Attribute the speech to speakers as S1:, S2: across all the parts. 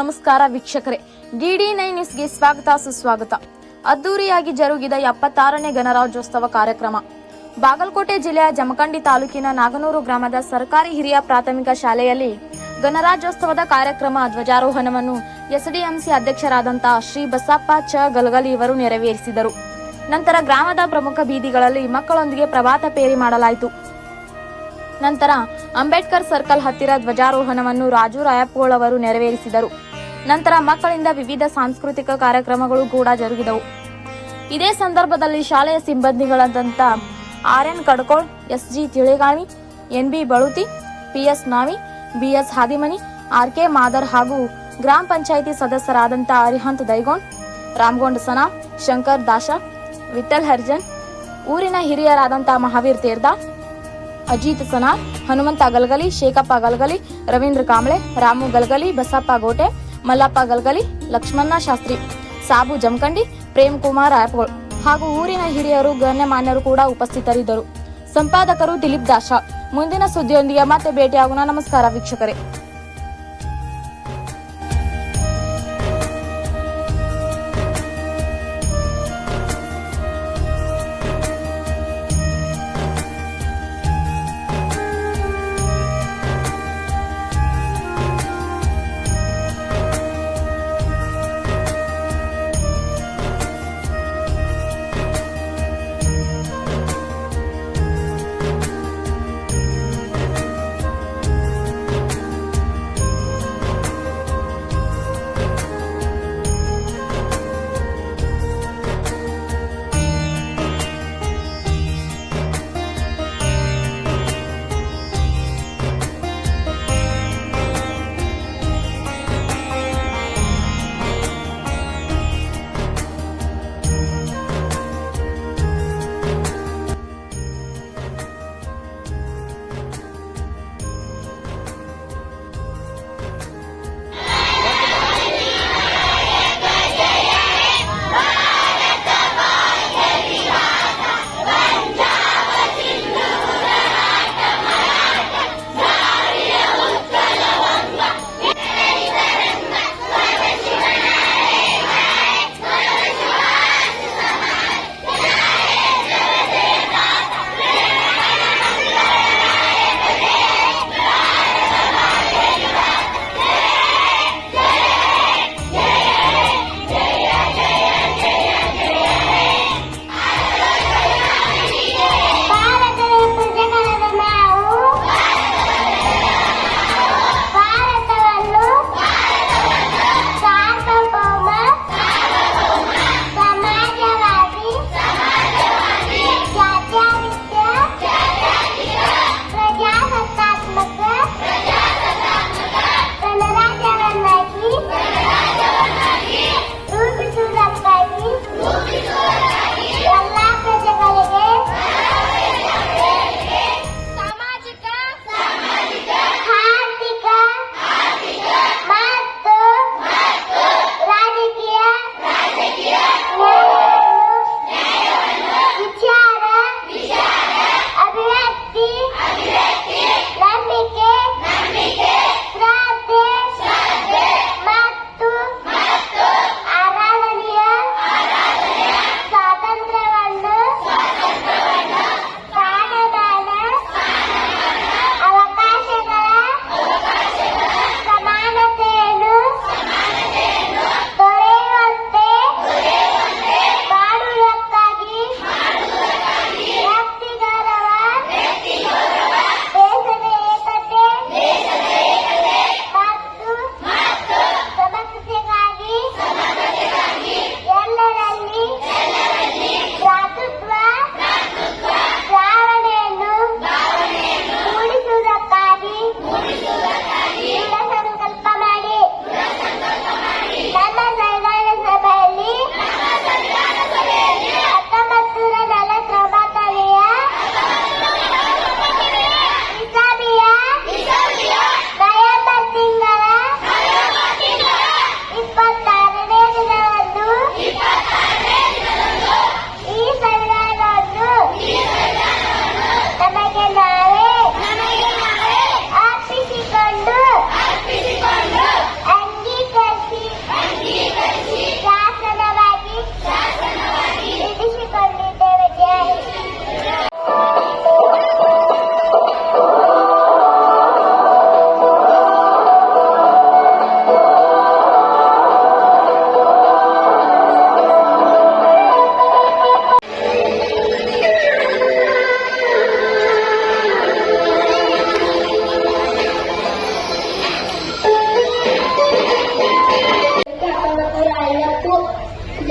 S1: ನಮಸ್ಕಾರ ವೀಕ್ಷಕರೇ. DD nine ನ್ಯೂಸ್ಗೆ ಸ್ವಾಗತ, ಸುಸ್ವಾಗತ. ಅದ್ದೂರಿಯಾಗಿ ಜರುಗಿದ ಎಪ್ಪತ್ತಾರನೇ ಗಣರಾಜ್ಯೋತ್ಸವ ಕಾರ್ಯಕ್ರಮ. ಬಾಗಲಕೋಟೆ ಜಿಲ್ಲೆಯ ಜಮಖಂಡಿ ತಾಲೂಕಿನ ನಾಗನೂರು ಗ್ರಾಮದ ಸರ್ಕಾರಿ ಹಿರಿಯ ಪ್ರಾಥಮಿಕ ಶಾಲೆಯಲ್ಲಿ ಗಣರಾಜ್ಯೋತ್ಸವದ ಕಾರ್ಯಕ್ರಮ ಧ್ವಜಾರೋಹಣವನ್ನು ಎಸ್ಡಿಎಂಸಿ ಅಧ್ಯಕ್ಷರಾದಂತಹ ಶ್ರೀ ಬಸಪ್ಪ ಚ ಗಲಗಲಿ ಇವರು ನೆರವೇರಿಸಿದರು. ನಂತರ ಗ್ರಾಮದ ಪ್ರಮುಖ ಬೀದಿಗಳಲ್ಲಿ ಮಕ್ಕಳೊಂದಿಗೆ ಪ್ರಭಾತ ಪೇರಿ ಮಾಡಲಾಯಿತು. ನಂತರ ಅಂಬೇಡ್ಕರ್ ಸರ್ಕಲ್ ಹತ್ತಿರ ಧ್ವಜಾರೋಹಣವನ್ನು ರಾಜು ರಾಯಪ್ಪಗೋಳ್ ಅವರು ನೆರವೇರಿಸಿದರು. ನಂತರ ಮಕ್ಕಳಿಂದ ವಿವಿಧ ಸಾಂಸ್ಕೃತಿಕ ಕಾರ್ಯಕ್ರಮಗಳು ಕೂಡ ಜರುಗಿದವು. ಇದೇ ಸಂದರ್ಭದಲ್ಲಿ ಶಾಲೆಯ ಸಿಬ್ಬಂದಿಗಳಾದಂಥ R N Kadkol S G Tiligani N B Baluti P S Navi B S Hadimani R K Madar ಹಾಗೂ ಗ್ರಾಮ ಪಂಚಾಯಿತಿ ಸದಸ್ಯರಾದಂಥ ಅರಿಹಂತ್ ದೈಗೋಂಡ್ ರಾಮಗೊಂಡ್ ಸನಾ, ಶಂಕರ್ ದಾಶ ವಿಠಲ್ ಹರ್ಜನ್, ಊರಿನ ಹಿರಿಯರಾದಂಥ ಮಹಾವೀರ್ ತೇರ್ದಾ ಅಜಿತ್ ಸನಾ ಹನುಮಂತ ಗಲ್ಗಲಿ, ಶೇಖಪ್ಪ ಗಲ್ಗಲಿ, ರವೀಂದ್ರ ಕಾಂಬ್ಳೆ ರಾಮು ಗಲ್ಗಲಿ, ಬಸಪ್ಪ ಗೋಟೆ, ಮಲ್ಲಪ್ಪ ಗಲ್ಗಲಿ ಲಕ್ಷ್ಮಣ ಶಾಸ್ತ್ರಿ, ಸಾಬು ಜಮಖಂಡಿ, ಪ್ರೇಮ್ ಕುಮಾರ್ ಆಪ್ಗೋಳ್ ಹಾಗೂ ಊರಿನ ಹಿರಿಯರು, ಗಣ್ಯಮಾನ್ಯರು ಕೂಡ ಉಪಸ್ಥಿತರಿದ್ದರು. ಸಂಪಾದಕರು ದಿಲೀಪ್ ದಾಶ ಮುಂದಿನ ಸುದ್ದಿಯೊಂದಿಗೆ ಮತ್ತೆ ಭೇಟಿಯಾಗೋಣ. ನಮಸ್ಕಾರ ವೀಕ್ಷಕರೇ.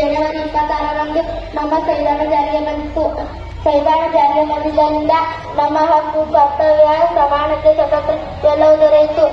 S2: ಜನವರಿ ಇಪ್ಪತ್ತಾರರಂದು ನಮ್ಮ ಸಂವಿಧಾನ ಜಾರಿಗೆ ಬಂದಿತು ಸಂವಿಧಾನ ಜಾರಿಗೆ ಬಂದಿದ್ದರಿಂದ ನಮ್ಮ ಹಕ್ಕು ಕರ್ತವ್ಯ ಸಮಾನತೆ ಸ್ವತಂತ್ರ ಎಲ್ಲವೂ ದೊರೆಯಿತು.